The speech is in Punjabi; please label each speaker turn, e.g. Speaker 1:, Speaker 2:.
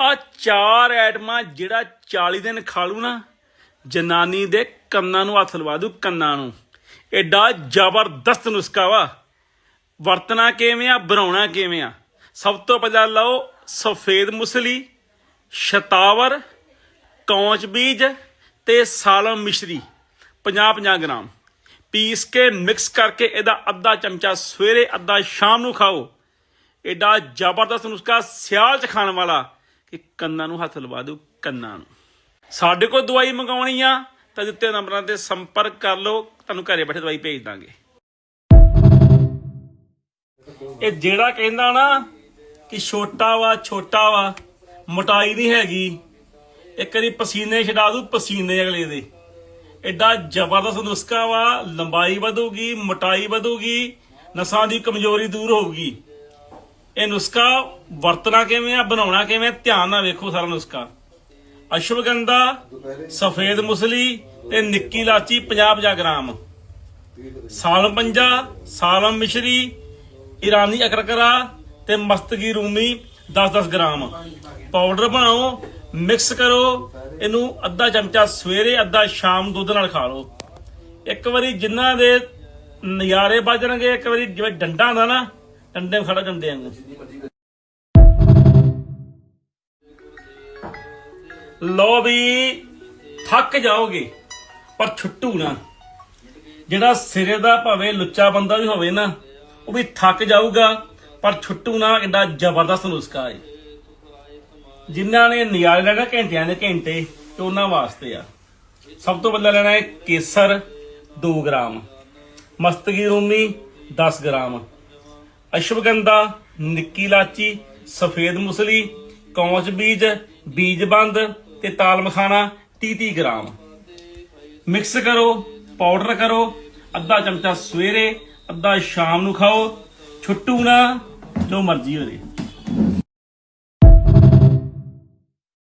Speaker 1: ਆ ਚਾਰ ਐਟਮਾਂ ਜਿਹੜਾ 40 ਦਿਨ ਖਾ ਲੂ ਨਾ, ਜਨਾਨੀ ਦੇ ਕੰਨਾਂ ਨੂੰ ਹੱਥ ਲਵਾ ਦੂ, ਕੰਨਾਂ ਨੂੰ। ਐਡਾ ਜ਼ਬਰਦਸਤ ਨੁਸਖਾ ਵਾ। ਵਰਤਣਾ ਕਿਵੇਂ ਆ, ਬਣਾਉਣਾ ਕਿਵੇਂ ਆ? ਸਭ ਤੋਂ ਪਹਿਲਾਂ ਲਓ ਸਫੇਦ ਮੁਸਲੀ, ਸ਼ਤਾਵਰ, ਕੌਂਚ ਬੀਜ ਤੇ ਸਾਲਮ ਮਿਸ਼ਰੀ 50-50 ਗ੍ਰਾਮ। ਪੀਸ ਕੇ ਮਿਕਸ ਕਰਕੇ ਇਹਦਾ ਅੱਧਾ ਚਮਚਾ ਸਵੇਰੇ, ਅੱਧਾ ਸ਼ਾਮ ਨੂੰ ਖਾਓ। ਐਡਾ ਜ਼ਬਰਦਸਤ ਨੁਸਖਾ ਸਿਆਲ ਚ ਖਾਣ ਵਾਲਾ। ਕਿ ਕੰਨਾਂ ਨੂੰ ਹੱਥ ਲਵਾ ਦਿਓ, ਕੰਨਾਂ ਨੂੰ। ਸਾਡੇ ਕੋਲ ਦਵਾਈ ਮੰਗਾਉਣੀ ਆ, ਤਾਂ ਦਿੱਤੇ ਨੰਬਰਾਂ ਤੇ ਸੰਪਰਕ ਕਰ ਲਓ, ਤੁਹਾਨੂੰ ਘਰੇ ਬੈਠੇ ਦਵਾਈ ਭੇਜ ਦਾਂਗੇ। ਇਹ ਜਿਹੜਾ ਕਹਿੰਦਾ ਨਾ ਕਿ ਛੋਟਾ ਵਾ ਛੋਟਾ ਵਾ, ਮੋਟਾਈ ਨਹੀਂ ਹੈਗੀ, ਇੱਕ ਵਾਰੀ ਪਸੀਨੇ ਛਡਾ ਦੂ, ਪਸੀਨੇ ਅਗਲੇ ਦੇ। ਐਡਾ ਜ਼ਬਰਦਸਤ ਨੁਸਖਾ ਵਾ, ਲੰਬਾਈ ਵਧੂਗੀ, ਮੋਟਾਈ ਵਧੂਗੀ, ਨਸਾਂ ਦੀ ਕਮਜ਼ੋਰੀ ਦੂਰ ਹੋਊਗੀ। ਇਹ ਨੁਸਖਾ ਵਰਤਣਾ ਕਿਵੇਂ ਆ, ਬਣਾਉਣਾ ਕਿਵੇਂ ਧਿਆਨ ਨਾਲ ਵੇਖੋ ਸਾਰਾ ਨੁਸਖਾ। ਅਸ਼ਵਗੰਧਾ, ਸਫੇਦ ਮੁਸਲੀ ਤੇ ਨਿੱਕੀ ਲਾਚੀ 50-50 ਗ੍ਰਾਮ। ਸਾਲਮ ਪੰਜਾ, ਸਾਲਮ ਮਿਸ਼ਰੀ, ਇਰਾਨੀ ਅਕਰਕਰਾ ਤੇ ਮਸਤਗੀ ਰੂਮੀ 10-10 ਗ੍ਰਾਮ। ਪਾਊਡਰ ਬਣਾਓ, ਮਿਕਸ ਕਰੋ, ਇਹਨੂੰ ਅੱਧਾ ਚਮਚਾ ਸਵੇਰੇ, ਅੱਧਾ ਸ਼ਾਮ ਦੁੱਧ ਨਾਲ ਖਾ ਲਓ। ਇੱਕ ਵਾਰੀ ਜਿਨ੍ਹਾਂ ਦੇ ਨਜ਼ਾਰੇ ਵੱਜਣਗੇ ਇੱਕ ਵਾਰੀ ਜਿਵੇਂ ਡੰਡਾ ਹੁੰਦਾ ਨਾ ਡੰਡੇ ਖੜਾ ਡੰਡੇ ਵਾਂਗੂ। ਲੋ ਵੀ, ਥੱਕ ਜਾਓਗੇ, ਪਰ ਛੁੱਟੂ ਨਾ। ਜਿਹੜਾ ਸਿਰੇ ਦਾ ਭਾਵੇਂ ਲੁੱਚਾ ਬੰਦਾ ਵੀ ਹੋਵੇ ਨਾ, ਉਹ ਵੀ ਥੱਕ ਜਾਊਗਾ, ਪਰ ਛੁੱਟੂ ਨਾ ਕਿੰਨਾ ਜ਼ਬਰਦਸਤ ਨੁਸਖਾ ਹੈ ਜਿਨ੍ਹਾਂ ਨੇ ਨਿਆਰੇ ਲੈਣਾ ਘੰਟਿਆਂ ਦੇ ਘੰਟੇ, ਤੇ ਉਹਨਾਂ ਵਾਸਤੇ ਆ। ਸਭ ਤੋਂ ਪਹਿਲਾਂ ਲੈਣਾ ਹੈ ਕੇਸਰ 2 ਗ੍ਰਾਮ। ਮਸਤਗੀ ਰੂਮੀ 10 ਗ੍ਰਾਮ। ਅਸ਼ਵਗੰਧਾ, ਨਿੱਕੀ ਲਾਚੀ, ਸਫੇਦ ਮੁਸਲੀ, ਕੌਂਚ ਬੀਜ ਬੀਜਬੰਦ ਤੇ ਤਾਲ ਮਖਾਣਾ 30-30 ਗ੍ਰਾਮ। ਮਿਕਸ ਕਰੋ, ਪਾਊਡਰ ਕਰੋ, ਅੱਧਾ ਚਮਚਾ ਸਵੇਰੇ, ਅੱਧਾ ਸ਼ਾਮ ਨੂੰ ਖਾਓ, ਛੁੱਟੂ ਨਾ, ਜੋ ਮਰਜ਼ੀ ਹੋਵੇ।